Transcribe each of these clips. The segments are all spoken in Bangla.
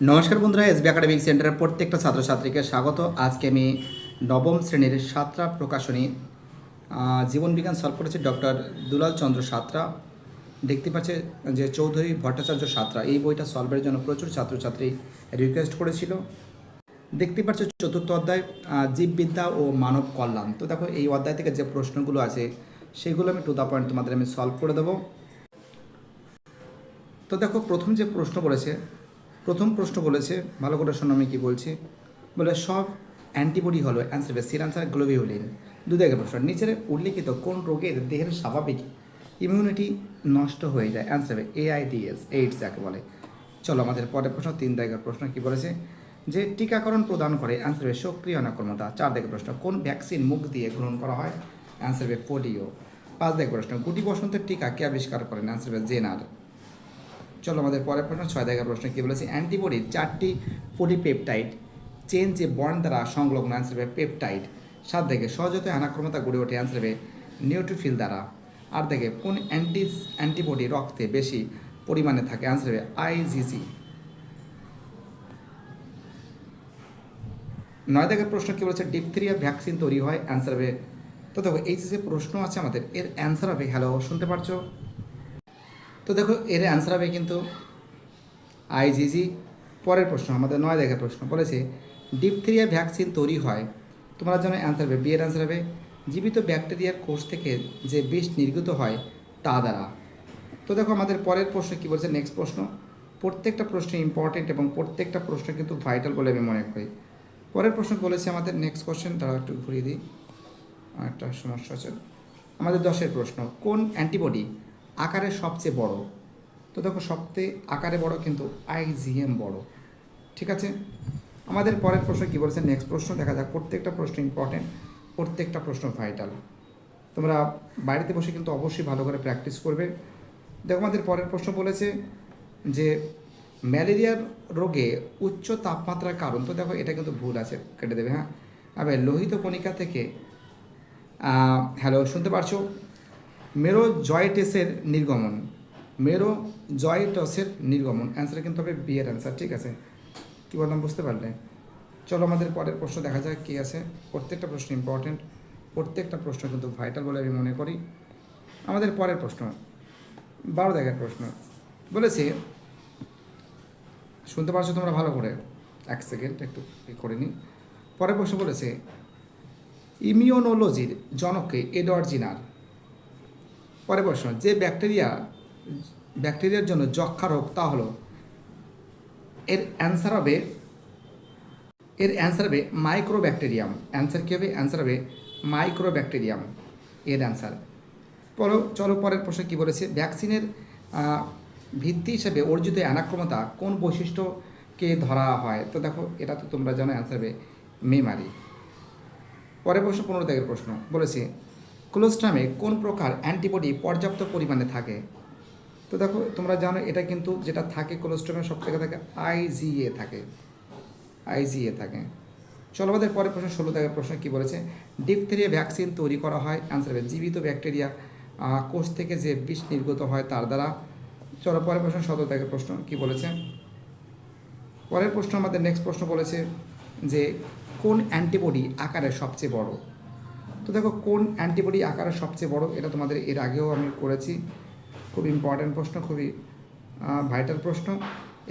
নমস্কার বন্ধুরা, এসবি একাডেমিক সেন্টারের প্রত্যেকটা ছাত্রছাত্রীকে স্বাগত। আজকে আমি নবম শ্রেণির সাতরা প্রকাশনী জীবনবিজ্ঞান সলভ করেছে ডক্টর দুলাল চন্দ্র সাতরা। দেখতে পাচ্ছে যে চৌধুরী ভট্টাচার্য সাতরা, এই বইটা সলভের জন্য প্রচুর ছাত্রছাত্রী রিকোয়েস্ট করেছিল। দেখতে পাচ্ছ চতুর্থ অধ্যায় জীববিদ্যা ও মানব কল্যাণ। তো দেখো, এই অধ্যায় থেকে যে প্রশ্নগুলো আছে, সেগুলো আমি টু দ্য পয়েন্ট তোমাদের আমি সলভ করে দেবো। তো দেখো, প্রথম যে প্রশ্ন বলেছে প্রথম প্রশ্ন বলেছে ভালো করে শোনো আমি কি বলছি? বলে, সব অ্যান্টিবডি হলো অ্যান্সার সির অ্যান্সার গ্লোবিউলিন দু দেখে প্রশ্ন। নিচের উল্লেখিত কোন রোগের দেহের স্বাভাবিক ইমিউনিটি নষ্ট হয়ে যায়? অ্যান্সার হবে এআইডিএস এইডস যাকে বলে। চলো, আমাদের পরের প্রশ্ন, তিন দাগের প্রশ্ন কি বলেছে? যে, টিকাকরণ প্রদান করে অ্যান্সার হবে সক্রিয় অনাক্রমতা চার দাগের প্রশ্ন, কোন ভ্যাকসিন মুখ দিয়ে গ্রহণ করা হয়? অ্যান্সার হবে পোলিও পাঁচ দাগের প্রশ্ন, গুটি বসন্তের টিকা কে আবিষ্কার করেন? অ্যান্সার হবে জেনার। চলো আমাদের পরের প্রশ্ন, ছয় দেখার প্রশ্ন কি বলেছে? অ্যান্টিবডির চারটি পলিপেপটাইড চেন যে বন্ড দ্বারা সংলগ্ন অ্যান্সার হবে পেপটাইড। সাত দেখে সহজতে অনাক্রমতা গড়ে ওঠে অ্যান্সার হবে নিউট্রিফিল দ্বারা। আর দেখে কোন অ্যান্টি, অ্যান্টিবডি রক্তে বেশি পরিমাণে থাকে অ্যান্সার হবে আইজিজি নয় দেখের প্রশ্ন কি বলেছে? ডিপথেরিয়া ভ্যাকসিন তৈরি হয় অ্যান্সার হবে তো দেখো এই যে প্রশ্ন আছে আমাদের, এর অ্যান্সার হবে হ্যালো শুনতে পারছ? তো দেখো, এর অ্যান্সার হবে কিন্তু আইজিজি পরের প্রশ্ন, আমাদের নয় দেখার প্রশ্ন বলেছে ডিপথেরিয়া ভ্যাকসিন তৈরি হয়, তোমরা যেন অ্যান্সার হবে বিয়ের অ্যান্সার হবে, জীবিত ব্যাকটেরিয়ার কোষ থেকে যে বিষ নির্গত হয়, তা দ্বারা। তো দেখো, আমাদের পরের প্রশ্ন কী বলছে নেক্সট প্রশ্ন, প্রত্যেকটা প্রশ্ন ইম্পর্টেন্ট এবং প্রত্যেকটা প্রশ্ন কিন্তু ভাইটাল বলে আমি মনে করি। পরের প্রশ্ন বলেছে আমাদের নেক্সট কোশ্চেন তারা একটু ঘুরিয়ে দিই একটা সমস্যা আছে। আমাদের দশের প্রশ্ন, কোন অ্যান্টিবডি আকারে সবচেয়ে বড়। তো দেখো, সবচেয়ে আকারে বড় কিন্তু আইজিএম বড়। ঠিক আছে? আমাদের পরের প্রশ্ন কী বলেছে? নেক্সট প্রশ্ন, দেখা যাক। প্রত্যেকটা প্রশ্ন ইম্পর্টেন্ট প্রত্যেকটা প্রশ্ন ভাইটাল তোমরা বাড়িতে বসে কিন্তু অবশ্যই ভালো করে প্র্যাকটিস করবে। দেখো, আমাদের পরের প্রশ্ন বলেছে যে ম্যালেরিয়ার রোগে উচ্চ তাপমাত্রার কারণ। তো দেখো, এটা কিন্তু ভুল আছে, কেটে দেবে হ্যাঁ? আবার লোহিত কণিকা থেকে হ্যালো শুনতে পারছ? মেরো জয়টেসের নির্গমন। মেরো জয়টসের নির্গমন। অ্যান্সার কিন্তু হবে বি এর অ্যান্সার ঠিক আছে? কী বললাম, বুঝতে পারলে? চলো আমাদের পরের প্রশ্ন দেখা যাক কী আছে। প্রত্যেকটা প্রশ্ন ইম্পর্টেন্ট প্রত্যেকটা প্রশ্ন কিন্তু ভাইটাল বলে আমি মনে করি। আমাদের পরের প্রশ্ন। বারো দেখার প্রশ্ন। বলেছে, শুনতে পারছ তোমরা ভালো করে? এক সেকেন্ড একটু করে নিই পরের প্রশ্ন বলেছে, ইমিউনোলজির জনককে এডওয়ার্ড জিনার। পরের প্রশ্ন, যে ব্যাকটেরিয়া, ব্যাকটেরিয়ার জন্য যক্ষা রোগ, তা হলো, এর অ্যান্সার হবে, এর অ্যান্সার হবে মাইক্রোব্যাকটেরিয়াম। অ্যান্সার কী হবে? অ্যান্সার হবে মাইক্রোব্যাকটেরিয়াম। এর অ্যান্সার। পরো, চলো পরের প্রশ্ন কী বলেছে? ভ্যাকসিনের ভিত্তি হিসেবে অর্জিত অ্যানাক্রমতা কোন বৈশিষ্ট্যকে ধরা হয়? তো দেখো, এটা তো তোমরা জানো, অ্যান্সার হবে মেমারি। পরের প্রশ্ন পনেরো দাগের প্রশ্ন। বলেছে কোলোস্ট্রামে কোন প্রকার অ্যান্টিবডি পর্যাপ্ত পরিমাণে থাকে? তো দেখো, তোমরা জানো এটা কিন্তু যেটা থাকে কোলোস্ট্রামে সব থেকে থাকে। আইজিএ থাকে আইজিএ থাকে। চলো আমাদের পরের প্রশ্ন, ষোলো দাগের প্রশ্ন কী বলেছে? ডিপথেরিয়া ভ্যাকসিন তৈরি করা হয় অ্যান্সার হবে, জীবিত ব্যাকটেরিয়া কোষ থেকে যে বিষ নির্গত হয় তার দ্বারা। চলো পরের প্রশ্ন, সতেরো দাগের প্রশ্ন কী বলেছে? পরের প্রশ্ন আমাদের নেক্সট প্রশ্ন বলেছে যে কোন অ্যান্টিবডি আকারে সবচেয়ে বড়? তো দেখো, কোন অ্যান্টিবডি আকারে সবচেয়ে বড়, এটা তোমাদের এর আগেও আমি করেছি। খুব ইম্পর্ট্যান্ট প্রশ্ন, খুবই ভাইটাল প্রশ্ন।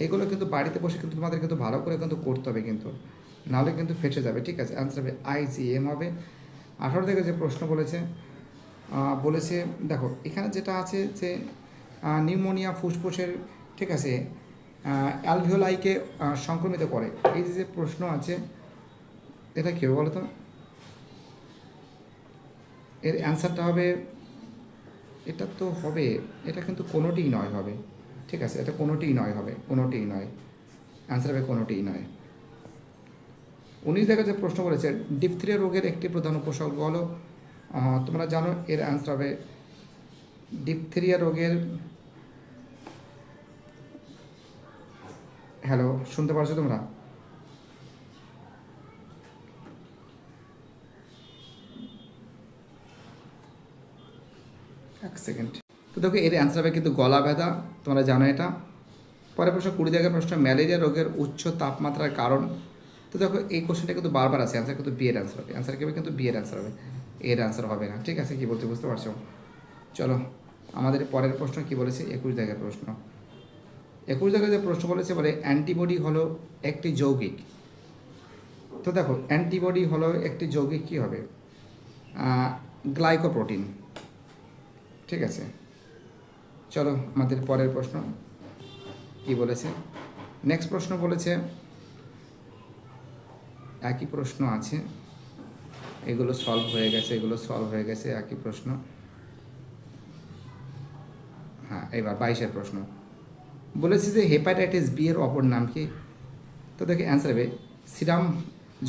এগুলো কিন্তু বাড়িতে বসে কিন্তু তোমাদের কিন্তু ভালো করে কিন্তু করতে হবে কিন্তু। নাহলে কিন্তু ফেসে যাবে, ঠিক আছে? অ্যান্সার হবে আইজিএম হবে। আঠারো থেকে যে প্রশ্ন বলেছে বলেছে, দেখো, এখানে যেটা আছে যে নিউমোনিয়া ফুসফুসের, ঠিক আছে অ্যালভিওলাইকে সংক্রমিত করে। এই যে প্রশ্ন আছে, এটা কেউ বলো তো? এর অ্যান্সারটা হবে, এটা তো হবে, এটা কিন্তু কোনোটিই নয় হবে, ঠিক আছে, এটা কোনোটিই নয় হবে, কোনোটিই নয় অ্যান্সার হবে কোনোটিই নয়। উনিশ দেখা যে প্রশ্ন করেছে ডিপথ্রিয়া রোগের একটি প্রধান উপসর্গ হলো তোমরা জানো এর অ্যান্সার হবে ডিপথেরিয়া রোগের হ্যালো শুনতে পারছ তোমরা? এক সেকেন্ড তো দেখো, এর অ্যান্সার হবে কিন্তু গলা ব্যথা, তোমরা জানো এটা। পরের প্রশ্ন, কুড়ি দাগের প্রশ্ন, ম্যালেরিয়া রোগের উচ্চ তাপমাত্রার কারণ। তো দেখো, এই কোশ্চেনটা কিন্তু বারবার আছে অ্যান্সার কিন্তু বিয়ের অ্যান্সার হবে। অ্যান্সার কেবে কিন্তু বিয়ের অ্যান্সার হবে। এর অ্যান্সার হবে না, ঠিক আছে? কি বলতে বুঝতে পারছ? চলো, আমাদের পরের প্রশ্ন কি বলেছে? একুশ দাগের প্রশ্ন। একুশ জায়গায় যে প্রশ্ন বলেছে, বলে অ্যান্টিবডি হলো একটি যৌগিক। তো দেখো অ্যান্টিবডি হলো একটি যৌগিক কী হবে? গ্লাইকোপ্রোটিন ঠিক আছে। চলো আমাদের পরের প্রশ্ন। কি বলেছে? নেক্সট প্রশ্ন বলেছে, একই প্রশ্ন আছে। এগুলো সলভ হয়ে গেছে, এগুলো সলভ হয়ে গেছে, একই প্রশ্ন। হ্যাঁ এবার বাইশের প্রশ্ন। বলেছে যে হেপাটাইটিস বি এর অপর নাম কি? তো দেখে অ্যান্সার হবে সিরাম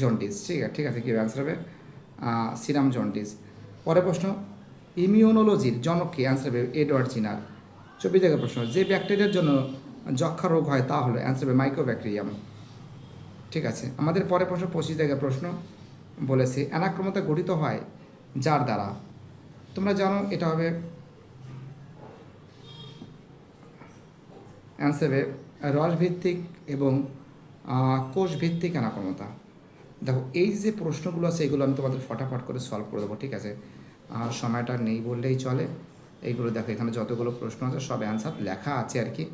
জন্ডিস। ঠিক আছে ঠিক আছে, কি অ্যান্সার হবে সিরাম জন্ডিস। পরের প্রশ্ন ইমিউনোলজির জনক কি অ্যান্সার হবে এডওয়ার্ড জিনার চব্বিশ জায়গার প্রশ্ন, যে ব্যাকটেরিয়ার জন্য যক্ষা রোগ হয় তা হলো অ্যান্সার হবে মাইক্রোব্যাকটেরিয়াম ঠিক আছে, আমাদের পরের প্রশ্ন, পঁচিশ জায়গার প্রশ্ন বলেছে, অ্যানাক্রমতা গঠিত হয় যার দ্বারা? তোমরা জানো, এটা হবে অ্যান্সার হবে রসভিত্তিক এবং কোষভিত্তিক অ্যানাক্রমতা। দেখো, এই যে প্রশ্নগুলো আছে, এগুলো আমি তোমাদের ফটাফট করে সলভ করে দেবো, ঠিক আছে? আর সময়টা নেই বললেই চলে। এইগুলো দেখো, এখানে যতগুলো প্রশ্ন আছে, সব অ্যান্সার লেখা আছে আর কি।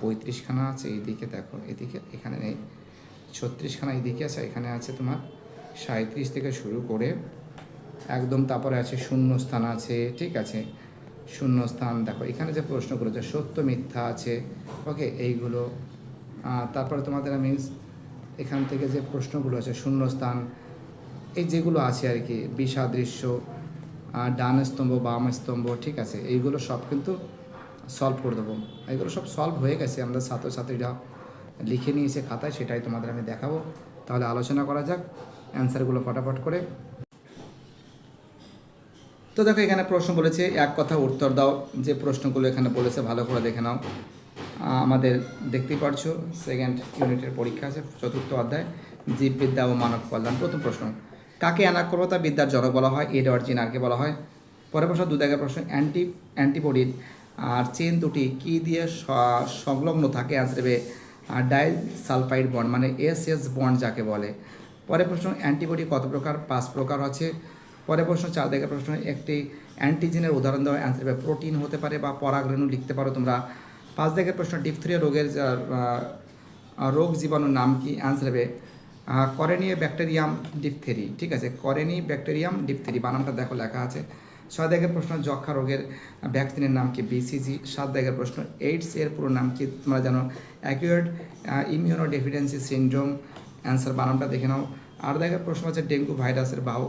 পঁয়ত্রিশখানা আছে, এইদিকে দেখো এদিকে এখানে নেই। ছত্রিশখানা এইদিকে আছে, এখানে আছে তোমার সাঁত্রিশ থেকে শুরু করে একদম তারপরে আছে শূন্য স্থান আছে, ঠিক আছে? শূন্য স্থান দেখো, এখানে যে প্রশ্নগুলো আছে সত্য মিথ্যা আছে, ওকে, এইগুলো। তারপরে তোমাদের আমি এখান থেকে যে প্রশ্নগুলো আছে শূন্য স্থান এই যেগুলো আছে আর কি, বিষাদৃশ্য ডান স্তম্ভ, বাম স্তম্ভ, ঠিক আছে? এইগুলো সব কিন্তু সলভ করে দেবো। এইগুলো সব সলভ হয়ে গেছে। আমাদের ছাত্রছাত্রীরা লিখে নিয়েছে খাতায়, সেটাই তোমাদের আমি দেখাবো। তাহলে আলোচনা করা যাক অ্যান্সারগুলো ফটাফট করে। তো দেখো, এখানে প্রশ্ন বলেছে, এক কথা উত্তর দাও। যে প্রশ্নগুলো এখানে বলেছে, ভালো করে দেখে নাও। আমাদের দেখতেই পারছ সেকেন্ড ইউনিটের পরীক্ষা আছে, চতুর্থ অধ্যায়, জীববিদ্যা ও মানব কল্যাণ। প্রথম প্রশ্ন কাকে অ্যানাক্রমতা বিদ্যার জনক বলা হয়? এডওয়ার্ড জিনারকে বলা হয়? পরের প্রশ্ন দু দাগের প্রশ্ন, অ্যান্টি, অ্যান্টিবডির, আর চেন দুটি কী দিয়ে সংলগ্ন থাকে? আসবে ডাই সালফাইড বন্ড মানে এস এস বন্ড যাকে বলে। পরের প্রশ্ন, অ্যান্টিবডি কত প্রকার? পাঁচ প্রকার আছে। পরের প্রশ্ন, চার দাগের প্রশ্ন, একটি অ্যান্টিজেনের উদাহরণ দেওয়া অ্যান্সার হবে, প্রোটিন হতে পারে বা পরাগরেণু লিখতে পারো তোমরা। পাঁচ দাগের প্রশ্ন, ডিপথ্রিয়া রোগের রোগ জীবাণুর নাম কি? অ্যান্সার হবে করেনিয়ে ব্যাকটেরিয়াম ডিপথেরি, ঠিক আছে? করেনি ব্যাকটেরিয়াম ডিপথেরি বানামটা দেখো লেখা আছে। ছয় দাগের প্রশ্ন যক্ষা রোগের ভ্যাকসিনের নাম কি? বিসিজি সাত দাগের প্রশ্ন এইডস এর পুরো নাম কি? তোমরা জানো অ্যাকিউর্ড ইমিউনো ডেফিডেন্সি সিনড্রোম অ্যান্সার বানামটা দেখে নাও। আট দাগের প্রশ্ন আছে ডেঙ্গু ভাইরাসের বাহু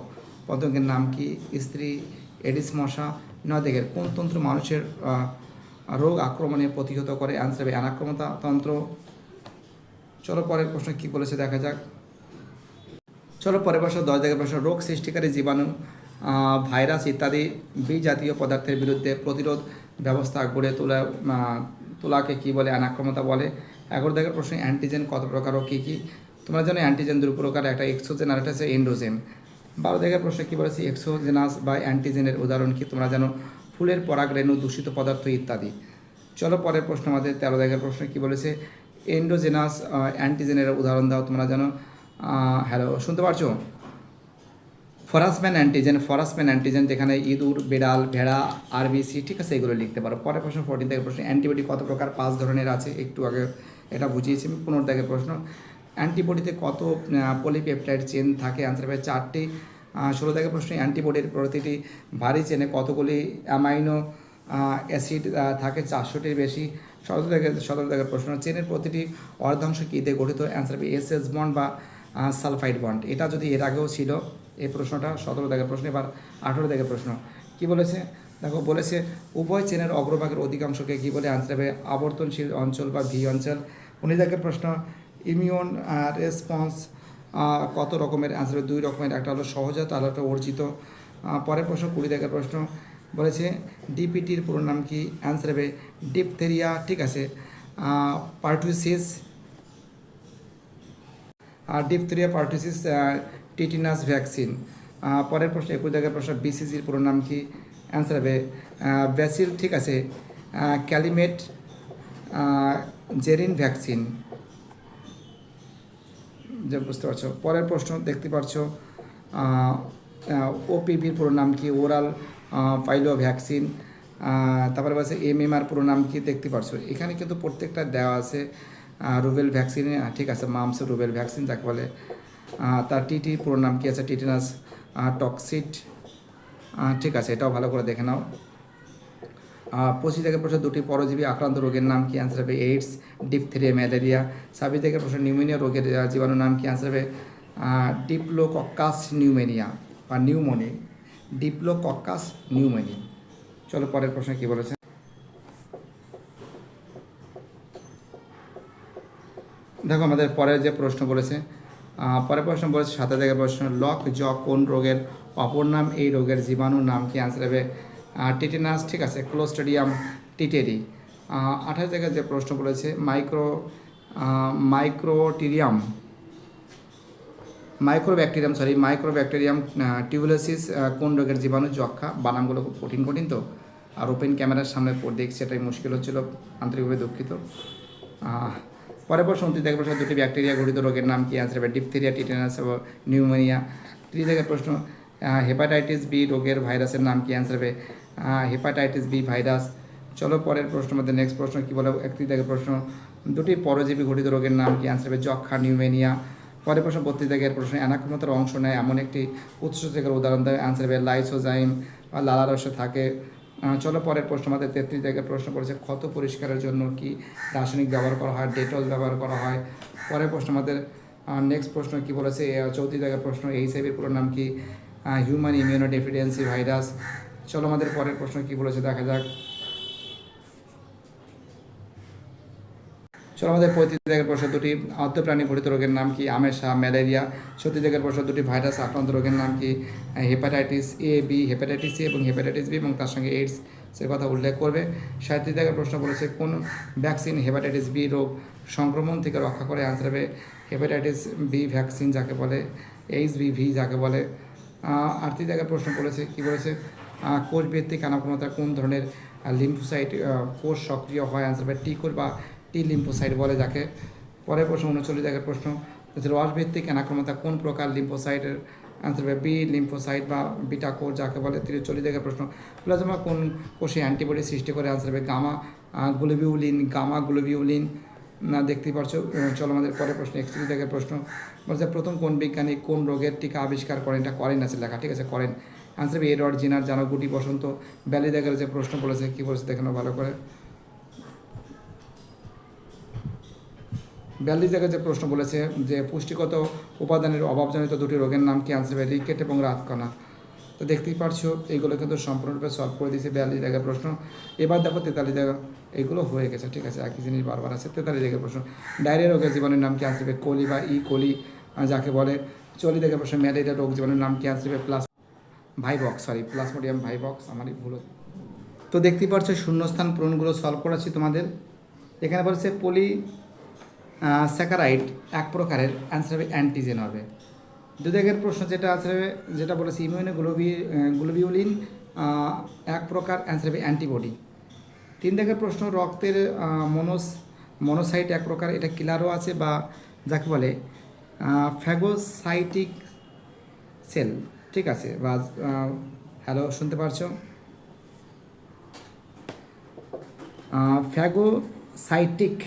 পতঙ্গের নাম কি? স্ত্রী, এডিস মশা। নয় দাগের, কোন তন্ত্র মানুষের রোগ আক্রমণে প্রতিহত করে? অ্যান্সার হবে অ্যানাক্রমতা তন্ত্র চলো পরের প্রশ্ন কি বলেছে দেখা যাক। চলো পরের প্রশ্ন, দশ জায়গায় প্রশ্ন। রোগ সৃষ্টিকারী জীবাণু ভাইরাস ইত্যাদি বিজাতীয় পদার্থের বিরুদ্ধে প্রতিরোধ ব্যবস্থা গড়ে তোলা তোলাকে কী বলে অনাক্রমতা বলে? এগারো জায়গার প্রশ্ন অ্যান্টিজেন কত প্রকার ও কী কী? তোমরা জানো অ্যান্টিজেন দুই প্রকার, একটা এক্সোজেন আর একটা হচ্ছে এন্ডোজেন বারো জায়গার প্রশ্ন, কী বলেছি? এক্সোজেনাস বা অ্যান্টিজেনের উদাহরণ কি? তোমরা জানো, ফুলের পরাগরেণু দূষিত পদার্থ ইত্যাদি। চলো পরের প্রশ্ন আমাদের তেরো জায়গার প্রশ্ন, কি বলেছে? এন্ডোজেনাস অ্যান্টিজেনের উদাহরণ দাও, তোমরা জানো। হ্যালো শুনতে পারছ? ফরাসম্যান অ্যান্টিজেন ফরাসম্যান অ্যান্টিজেন যেখানে ইঁদুর, বেড়াল, ভেড়া, আরবিসি, ঠিক আছে, এগুলো লিখতে পারো। পরের প্রশ্ন ফোরটিন থেকে প্রশ্ন অ্যান্টিবডি কত প্রকার? পাঁচ ধরনের আছে, একটু আগে এটা বুঝিয়েছি আমি, পনেরো থেকে প্রশ্ন। অ্যান্টিবডিতে কত পলিপেপটাইড চেন থাকে? অ্যান্সার হবে চারটি। ষোলো থেকে প্রশ্ন অ্যান্টিবডির প্রতিটি ভারী চেনে কতগুলি অ্যামাইনো অ্যাসিড থাকে? চারশোটির বেশি। সতেরো থেকে সতেরো থেকে প্রশ্ন চেনের প্রতিটি অর্ধাংশ কী দিয়ে গঠিত? অ্যান্সার হবে এস এস বন্ড বা সালফাইড বন্ড। এটা যদি এর আগেও ছিল, এই প্রশ্নটা, সতেরো দাগের প্রশ্ন, এবার আঠেরো দাগের প্রশ্ন। কি বলেছে? দেখো, বলেছে, উভয় চেনের অগ্রভাগের অধিকাংশকে কী বলে আনসার হবে? আবর্তনশীল অঞ্চল বা ভি অঞ্চল। উনিশ দাগের প্রশ্ন, ইমিউন রেসপন্স কত রকমের? আনসার হবে দুই রকমের, একটা হলো সহজাত, আর একটা অর্জিত। পরের প্রশ্ন, কুড়ি দাগের প্রশ্ন, বলেছে ডিপিটির পুরো নাম কি? অ্যান্সার হবে ডিপথেরিয়া, ঠিক আছে। পার্টুসিস আর ডিপথেরিয়া পার্টিসিস টিটিনাস ভ্যাকসিন পরের প্রশ্ন একুশ জায়গায় প্রশ্ন বিসিজির পুরো নাম কি? অ্যান্সার হবে ব্যাসিল ঠিক আছে। ক্যালিমেট জেরিন ভ্যাকসিন যে বুঝতে পারছ। পরের প্রশ্ন, দেখতে পাচ্ছ ওপিভির পুরো নাম কি? ওরাল পাইলো ভ্যাকসিন তারপরে বলছে এমএমআর পুরো নাম কি? দেখতে পারছ। এখানে কিন্তু প্রত্যেকটা দেওয়া আছে। রুবেল ভ্যাকসিন ঠিক আছে, মামস রুবেল ভ্যাকসিন, যাকে বলে তার টিটি, পুরো নাম কি আছে? টিটেনাস টক্সিট ঠিক আছে, এটাও ভালো করে দেখে নাও। পঁচিশ থেকে প্রশ্ন দুটি পরজীবী আক্রান্ত রোগের নাম কি? অ্যান্সার হবে এইডস ডিপথেরিয়া ম্যালেরিয়া ছাব্বিশ থেকে প্রশ্ন নিউমোনিয়া রোগের জীবাণুর নাম কি? অ্যান্সার হবে ডিপ্লোকক্কাস নিউমেনিয়া বা নিউমোনি ডিপ্লোকক্কাস নিউমোনি চলো পরের প্রশ্ন কী বলেছে? দেখো আমাদের পরের যে প্রশ্ন বলেছে পরের প্রশ্ন বলেছে সাথে থেকে প্রশ্ন, লক জ কোন রোগের? অপর নাম এই রোগের জীবাণুর নাম কি? অ্যান্সার হবে টিটেনাস, ঠিক আছে ক্লোস্টেডিয়াম টিটেরি আঠাশ জায়গায় যে প্রশ্ন বলেছে, মাইক্রো মাইক্রোটিরিয়াম, মাইক্রোব্যাকটেরিয়াম সরি মাইক্রোব্যাকটেরিয়াম টিউবুলোসিস কোন রোগের জীবাণু যক্ষা বানামগুলো খুব কঠিন কঠিন তো। আর ওপেন ক্যামেরার সামনে দেখছি, এটাই মুশকিল হচ্ছিল, আন্তরিকভাবে দুঃখিত। পরের প্রশ্ন উনত্রিশ থেকে প্রশ্ন দুটি ব্যাকটেরিয়া গঠিত রোগের নাম কি? অ্যান্সার হবে ডিপথেরিয়া টিটেনাস এবং নিউমোনিয়া ত্রিশ থেকে প্রশ্ন হেপাটাইটিস বি রোগের ভাইরাসের নাম কি? অ্যান্সার হবে হেপাটাইটিস বি ভাইরাস চলো পরের প্রশ্ন মধ্যে নেক্সট প্রশ্ন কী বলে? একত্রিশ থেকে প্রশ্ন, দুটি পরজীবী ঘটিত রোগের নাম কি? অ্যান্সার হবে যক্ষা নিউমেনিয়া পরের প্রশ্ন, বত্রিশ থেকে প্রশ্ন অ্যানাক্রমতার অংশ নেয় এমন একটি উৎস থেকে উদাহরণ দেয় অ্যান্সার হবে লাইসোজাইম বা লালারসে থাকে। চলো, পরের প্রশ্ন। আমাদের তেত্রিশ জায়গায় প্রশ্ন করেছে, ক্ষত পরিষ্কারের জন্য কি রাসায়নিক ব্যবহার করা হয়, ডেটল ব্যবহার করা হয়? পরের প্রশ্ন, আমাদের নেক্সট প্রশ্ন কি বলেছে? চৌত্রিশ জায়গায় প্রশ্ন এই এইচআইভির পুরো নাম কি? হিউম্যান ইমিউনো ডেফিডিয়েন্সি ভাইরাস চলো, আমাদের পরের প্রশ্ন কি বলেছে, দেখা যাক। চলো আমাদের পঁয়ত্রিশ জায়গার প্রশ্ন দুটি, আদ্যপ্রাণী ঘটিত রোগের নাম কি? আমেশা, ম্যালেরিয়া। ছত্রিশ জায়গার প্রশ্ন দুটি, ভাইরাস আক্রান্ত রোগের নাম কি? Hepatitis A B hepatitis A এবং হেপাটাইটিস বি এবং তার সঙ্গে এইডস সে কথা উল্লেখ করবে। সাহিত্যিক জায়গার প্রশ্ন বলেছে, কোন ভ্যাকসিন হেপাটাইটিস বি রোগ সংক্রমণ থেকে রক্ষা করে? আনসার হবে, হেপাটাইটিস বি ভ্যাকসিন যাকে বলে এইচ ভি যাকে বলে। আর্থিক জায়গার প্রশ্ন বলেছে, কি বলেছে? কোষ ভিত্তিক আনাক্রমতা কোন ধরনের লিম্ফোসাইট কোষ সক্রিয় হয়? আনসার হবে, টি কোষ বা টি লিম্ফোসাইট বলে যাকে। পরের প্রশ্ন, উনচল্লিশ জায়গার প্রশ্ন হচ্ছে রস ভিত্তিক অ্যানাক্রমতা কোন প্রকার লিম্ফোসাইটের অ্যান্সার হবে? বি লিম্ফোসাইট বা বিটা কোষ যাকে বলে? তিরিশ চল্লিশ জায়গার প্রশ্ন, প্লাজমা কোন কোষে অ্যান্টিবডি সৃষ্টি করে? আনসার হবে গামা গ্লোবিউলিন গামা গ্লোবিউলিন। না, দেখতেই পারছ চলো আমাদের পরের প্রশ্ন একত্রিশ জায়গার প্রশ্ন, বলছে প্রথম কোন বিজ্ঞানী কোন রোগের টিকা আবিষ্কার করেন? এটা করেন আছে লেখা, ঠিক আছে, করেন। আনসার হবে এডওয়ার্ড জিনার, জানো, গুটি বসন্ত ব্যালি জায়গার যে প্রশ্ন বলেছে, কী বলেছে, দেখানো ভালো করে। বিয়াল্লিশ জায়গায় যে প্রশ্ন বলেছে যে পুষ্টিগত উপাদানের অভাবজনিত দুটি রোগের নাম কি আনসার হবে রিকেট এবং রাতকণা তো দেখতেই পারছ, এইগুলো কিন্তু সম্পূর্ণরূপে সলভ করে দিয়েছে বিয়াল্লিশ জায়গায় প্রশ্ন। এবার দেখো তেতাল্লিশ জায়গা, এগুলো হয়ে গেছে, ঠিক আছে, একই জিনিস বারবার আছে, তেতাল্লিশ জায়গায় প্রশ্ন। ডায়রিয়া রোগের জীবনের নাম কি আনসার হবে কোলি বা ই কোলি যাকে বলে। চল্লিশ জায়গায় প্রশ্ন, ম্যালেরিয়া রোগ জীবনের নাম কি আনসার হবে plus vivax sorry plasmodium vivax, আমারই ভুল তো দেখতেই পারছ, শূন্যস্থান পূরণগুলো সলভ করাচ্ছি তোমাদের। এখানে বলছে পলি স্যাকারাইড এক প্রকারের অ্যান্সার হবে অ্যান্টিজেন হবে। দু দিকের প্রশ্ন যেটা আছে, যেটা বলেছি ইমিউনো গ্লোবি গ্লোবিউলিন এক প্রকার অ্যান্সার হবে অ্যান্টিবডি। তিন দিকের প্রশ্ন, রক্তের মনোস, মনোসাইট এক প্রকার, এটা কিলারও আছে বা যাকে বলে ফ্যাগোসাইটিক সেল। ঠিক আছে, বা হ্যালো, শুনতে পারছ? ফ্যাগোসাইটিক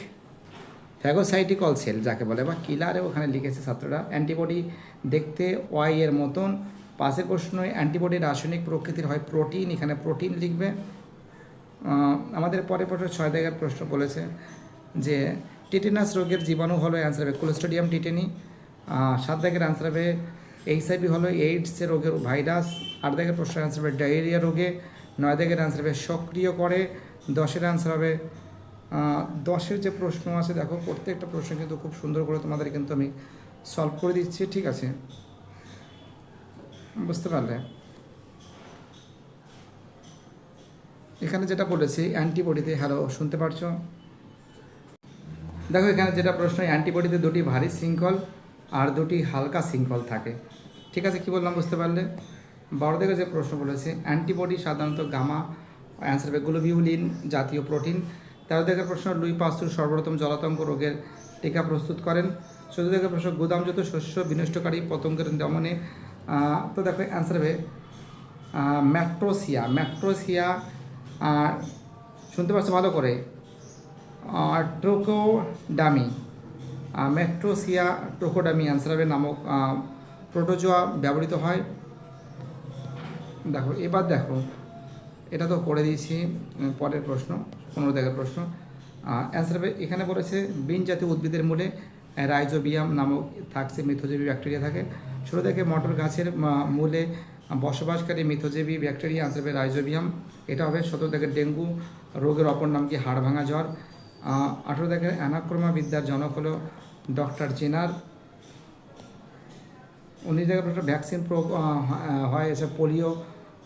ফ্যাগোসাইটিকল সেল যাকে বলে বা কিলারে ওখানে লিখেছে ছাত্ররা। অ্যান্টিবডি দেখতে ওয়াই এর মতন। পাশের প্রশ্ন অ্যান্টিবডি রাসায়নিক প্রকৃতির হয় প্রোটিন এখানে প্রোটিন লিখবে। আমাদের পরে পরে ছয় জায়গার প্রশ্ন বলেছে যে টিটেনাস রোগের জীবাণু হলো অ্যান্সার হবে কোলেস্টোডিয়াম টিটেনি সাত দাগের অ্যান্সার হবে এইচআইভি হলো এইডসের রোগের ভাইরাস আট দাগের প্রশ্ন আনসার হবে ডায়রিয়া রোগে। নয় দাগের আনসার হবে সক্রিয় করে। দশের আনসার হবে দশের যে প্রশ্ন আছে, দেখো, প্রত্যেকটা প্রশ্ন কিন্তু খুব সুন্দর করে তোমাদের কিন্তু আমি সলভ করে দিচ্ছি, ঠিক আছে? বুঝতে পারলে? এখানে যেটা বলেছি, অ্যান্টিবডিতে হ্যালো শুনতে পারছ? দেখো, এখানে যেটা প্রশ্ন, অ্যান্টিবডিতে দুটি ভারী শৃঙ্খল আর দুটি হালকা শৃঙ্খল থাকে। ঠিক আছে, কি বললাম, বুঝতে পারলে? থেকে যে প্রশ্ন বলেছে, অ্যান্টিবডি সাধারণত গামা অ্যান্সার হবে গ্লোবিউলিন জাতীয় প্রোটিন। তেরো থেকে প্রশ্ন, লুই পাস্তুর সর্বপ্রথম জলাতঙ্ক রোগের টিকা প্রস্তুত করেন। চোদ্দ থেকে প্রশ্ন গুদামজাত শস্য বিনষ্টকারী পতঙ্গের দমনে তো দেখো অ্যান্সার হবে ম্যাট্রোসিয়া ম্যাট্রোসিয়া শুনতে পাচ্ছ ভালো করে ট্রোকোডামি। ম্যাট্রোসিয়া ট্রোকোডামি অ্যান্সার হবে নামক প্রোটোজোয়া ব্যবহৃত হয়। দেখো, এবার দেখো, এটা তো করে দিয়েছি পরের প্রশ্ন। পনেরো দেখার প্রশ্ন। অ্যান্সার হবে এখানে বলেছে বিন জাতীয় উদ্ভিদের মূলে রাইজোবিয়াম নামক থাকছে মিথোজীবী ব্যাকটেরিয়া থাকে। ষোলো থেকে মটর গাছের মূলে বসবাসকারী মিথোজীবী ব্যাকটেরিয়া হবে রাইজোবিয়াম। এটা হবে সতেরো থেকে ডেঙ্গু রোগের অপর নাম কি হাড় ভাঙা জ্বর। আঠেরো থেকে অ্যানাক্রমা বিদ্যার জনক হলো ডক্টর জেনার। উনিশ জায়গায় একটা ভ্যাকসিন প্রয়োগ হয় এসব পোলিও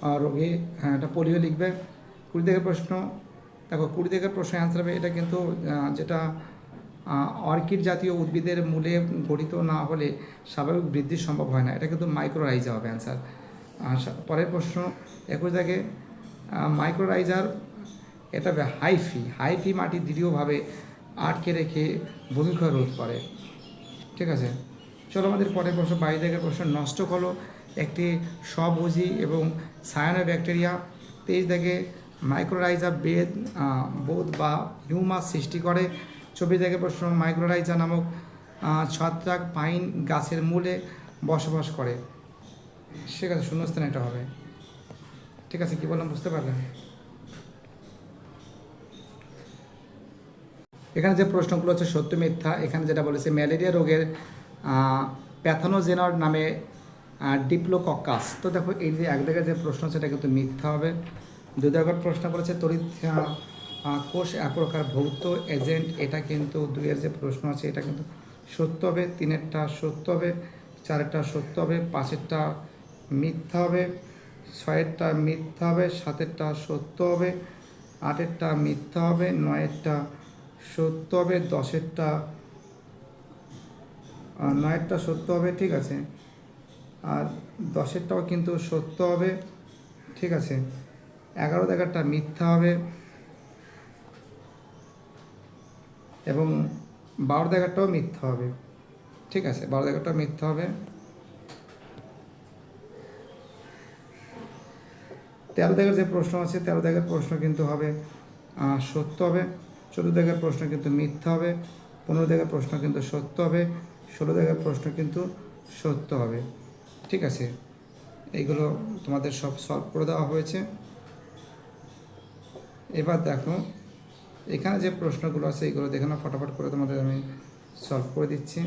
আহ, রোগে হ্যাঁ, এটা পোলিও লিখবে। কুড়ি থেকে প্রশ্ন দেখো, কুড়ি থেকে প্রশ্ন অ্যান্সার হবে, এটা কিন্তু যেটা অর্কিড জাতীয় উদ্ভিদের মূলে গঠিত না হলে স্বাভাবিক বৃদ্ধি সম্ভব হয় না। এটা কিন্তু মাইক্রোরাইজা হবে অ্যান্সার পরের প্রশ্ন, একুশ থেকে মাইক্রোরাইজার এটা হবে হাইফি হাইফি মাটি দৃঢ়ভাবে আটকে রেখে ভূমিক্ষয় রোধ করে। ঠিক আছে? চলো আমাদের পরের প্রশ্ন বাইশ থেকে প্রশ্ন, নষ্ট করো একটি স্বভোজী এবং সায়ানো ব্যাকটেরিয়া তেইশ থেকে মাইক্রোরাইজা বেদ বোধ বা হিউমাস সৃষ্টি করে। ছবি থেকে প্রশ্ন মাইক্রোরাইজা নামক ছত্রাক পাইন গাছের মূলে বসবাস করে। ঠিক আছে শূন্যস্থান এটা হবে। ঠিক আছে, কী বললাম বুঝতে পারলেন? এখানে যে প্রশ্নগুলো হচ্ছে সত্য মিথ্যা, এখানে যেটা বলেছে ম্যালেরিয়া রোগের প্যাথোনোজেনর নামে ডিপ্লোকক্কাস। তো দেখো, এই যে এক জায়গায় যে প্রশ্ন সেটা কিন্তু মিথ্যা হবে। দুই জায়গার প্রশ্ন করেছে, তড়িৎ কোষ এক প্রকার ভৌত এজেন্ট? এটা কিন্তু দুইয়ের যে প্রশ্ন আছে, এটা কিন্তু সত্য হবে, তিনেরটা সত্য হবে, চারেরটা সত্য হবে, পাঁচেরটা মিথ্যা হবে, ছয়েরটা মিথ্যা হবে, সাতেরটা সত্য হবে, আটেরটা মিথ্যা হবে, নয়েরটা সত্য হবে, দশেরটা নয়েরটা সত্য হবে, ঠিক আছে? আর দশেরটাও কিন্তু সত্য হবে, ঠিক আছে? এগারো দেখারটা মিথ্যা হবে। এবং বারো দেখারটাও মিথ্যা হবে। ঠিক আছে, বারো দেখারটাও মিথ্যা হবে। তেরো দেখার যে প্রশ্ন আছে, তেরো দেখার প্রশ্ন কিন্তু হবে সত্য হবে। চোদ্দ দেখার প্রশ্ন কিন্তু মিথ্যা হবে। পনেরো দেখার প্রশ্ন কিন্তু সত্য হবে। ষোলো দেখার প্রশ্ন কিন্তু সত্য হবে। ঠিক আছে, এইগুলো তোমাদের সব সলভ করে দেওয়া হয়েছে। এবার দেখো এখানে যে প্রশ্নগুলো আছে এইগুলো দেখে না ফটাফট করে তোমাদের আমি সলভ করে দিচ্ছি।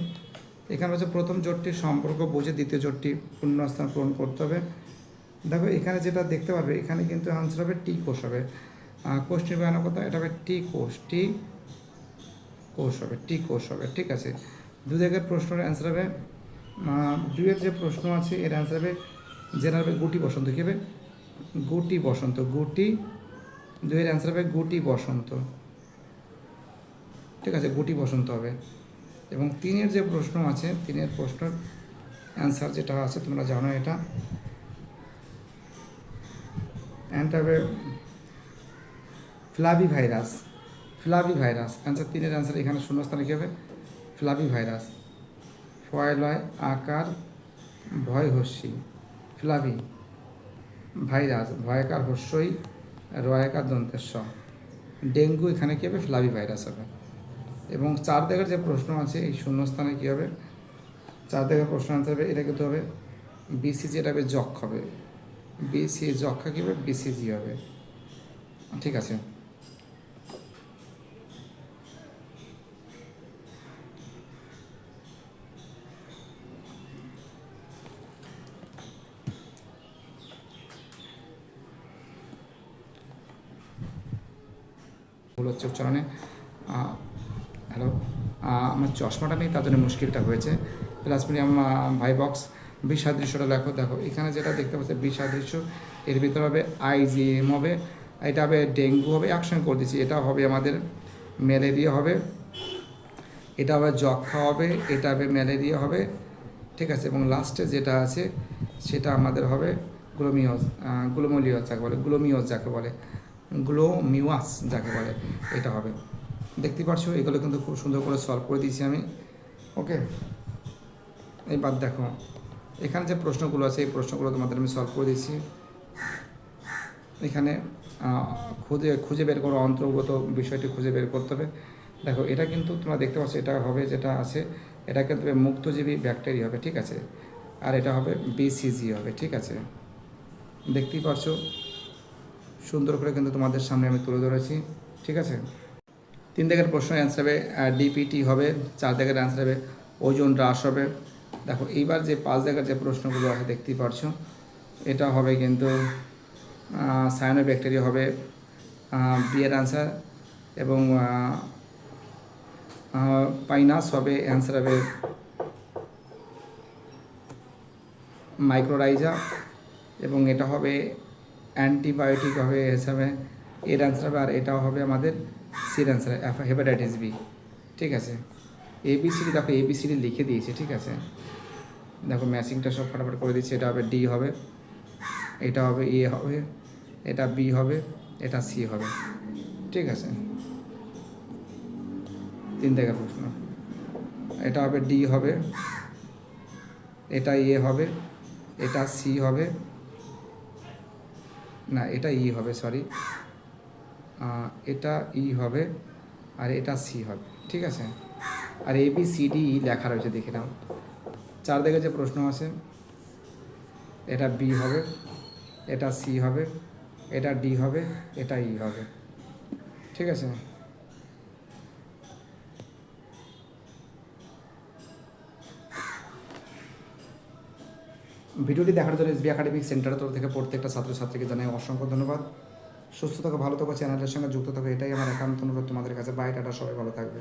এখানে হচ্ছে প্রথম জোটটির সম্পর্ক বুঝে দ্বিতীয় জোটটি শূন্যস্থান পূরণ করতে হবে। দেখো এখানে যেটা দেখতে পারবে এখানে কিন্তু আনসার হবে টি কোষ হবে। কোষ নির্বাচনের কথা এটা হবে টি কোষ টি কোষ হবে টি কোষ হবে ঠিক আছে? দু জায়গার প্রশ্নের অ্যান্সার হবে। আহ, দুইয়ের যে প্রশ্ন আছে এর অ্যান্সার হবে জেনার হবে গুটি বসন্ত কী হবে? গুটি বসন্ত গুটি দুইয়ের অ্যান্সার হবে গুটি বসন্ত। ঠিক আছে, গুটি বসন্ত হবে। এবং তিনের যে প্রশ্ন আছে, তিনের প্রশ্নের অ্যান্সার যেটা আছে, তোমরা জানো এটা। অ্যান্ড হবে flavivirus. Flavivirus. Answer তিনের অ্যান্সার এখানে শূন্যস্থানে কী হবে? ফ্লাভি ভাইরাস। ফয়লয় আকার, ভয় হস্যি। ফ্লাভি ভাইরাস, ভয়কার হস্যই। রয়াকার স ডেঙ্গু এখানে কী হবে? ফ্লাভি ভাইরাস হবে। এবং চার দেখার যে প্রশ্ন আছে, এই শূন্যস্থানে কী হবে? চার দেখার প্রশ্ন আনসার হবে, এটা কিন্তু হবে বিসিজি এটা হবে যক্ষ হবে। বিসি যক্ষা কী হবে? বিসিজি হবে। ঠিক আছে। ভুল হচ্ছে উচ্চারণে। হ্যালো আমার চশমাটা নেই, তার জন্য মুশকিলটা হয়েছে। প্লাস মিডিয়াম ভাই বক্স বিসাদৃশ্যটা দেখো দেখো। এখানে যেটা দেখতে পাচ্ছি বিসাদৃশ্য এর ভিতরে হবে আইজিএম হবে, এটা হবে ডেঙ্গু হবে, একসঙ্গে করে দিচ্ছি। এটা হবে আমাদের ম্যালেরিয়া হবে, এটা হবে যক্ষা হবে, এটা হবে ম্যালেরিয়া হবে, ঠিক আছে? এবং লাস্টে যেটা আছে, সেটা আমাদের হবে গ্লোমিওজ গ্লোমোলিওজ যাকে বলে, গ্লোমিওজ যাকে বলে। গ্লো মিওয়াস যাকে বলে, এটা হবে। দেখতে পাচ্ছ এগুলো কিন্তু খুব সুন্দর করে সলভ করে দিয়েছি আমি। ওকে এবার দেখো, এখানে যে প্রশ্নগুলো আছে, এই প্রশ্নগুলো তোমাদের আমি সলভ করে দিয়েছি। এখানে খুঁজে খুঁজে বের করো, অন্তর্গত বিষয়টি খুঁজে বের করতে হবে। দেখো, এটা কিন্তু তোমরা দেখতে পাচ্ছ, এটা হবে, যেটা আছে, এটা কিন্তু মুক্তজীবী ব্যাকটেরিয়া হবে, ঠিক আছে? আর এটা হবে বিসিজি হবে, ঠিক আছে? দেখতেই পারছ? সুন্দর করে কিন্তু তোমাদের সামনে আমি তুলে ধরেছি, ঠিক আছে? তিন দাগের প্রশ্ন অ্যান্সার হবে ডিপিটি হবে, চার দাগের অ্যান্সার হবে, ওজন হ্রাস হবে। দেখো, এইবার যে পাঁচ দাগের যে প্রশ্নগুলো আছে, দেখতেই পারছ। এটা হবে কিন্তু সায়ানো ব্যাকটেরিয়া হবে বিয়ের অ্যান্সার এবং পাইনাস হবে অ্যান্সার হবে মাইক্রোরাইজা এবং এটা হবে অ্যান্টিবায়োটিক হবে হিসাবে এর অ্যান্সার হবে আর এটাও হবে আমাদের সির অ্যান্সার হেপাটাইটিস বি ঠিক আছে? এবিসিডি দেখো এবিসিডি লিখে দিয়েছে, ঠিক আছে? দেখো ম্যাচিংটা সব ফটাফট করে দিচ্ছে, এটা হবে ডি হবে, এটা হবে এ হবে, এটা বি হবে, এটা সি হবে, ঠিক আছে? তিন থেকে প্রশ্ন এটা হবে ডি হবে, এটা এ হবে, এটা সি হবে না, এটা ই হবে সরি এটা ই হবে আর এটা সি হবে, ঠিক আছে? আর A, B, C, D, E লেখা রয়েছে, দেখে নাও। চার দিকে যে প্রশ্ন আছে, এটা বি হবে, এটা সি হবে, এটা ডি হবে, এটা ই হবে, ঠিক আছে? ভিডিওটি দেখার জন্য এসবি একাডেমিক সেন্টারের তরফ থেকে প্রত্যেকটা ছাত্রছাত্রীকে জানাই অসংখ্য ধন্যবাদ। সুস্থ থাকো, ভালো থাকো, চ্যানেলের সঙ্গে যুক্ত থাকো, এটাই আমার একান্ত অনুরোধ তোমাদের কাছে। বাই টাটা, সবাই ভালো থাকবে।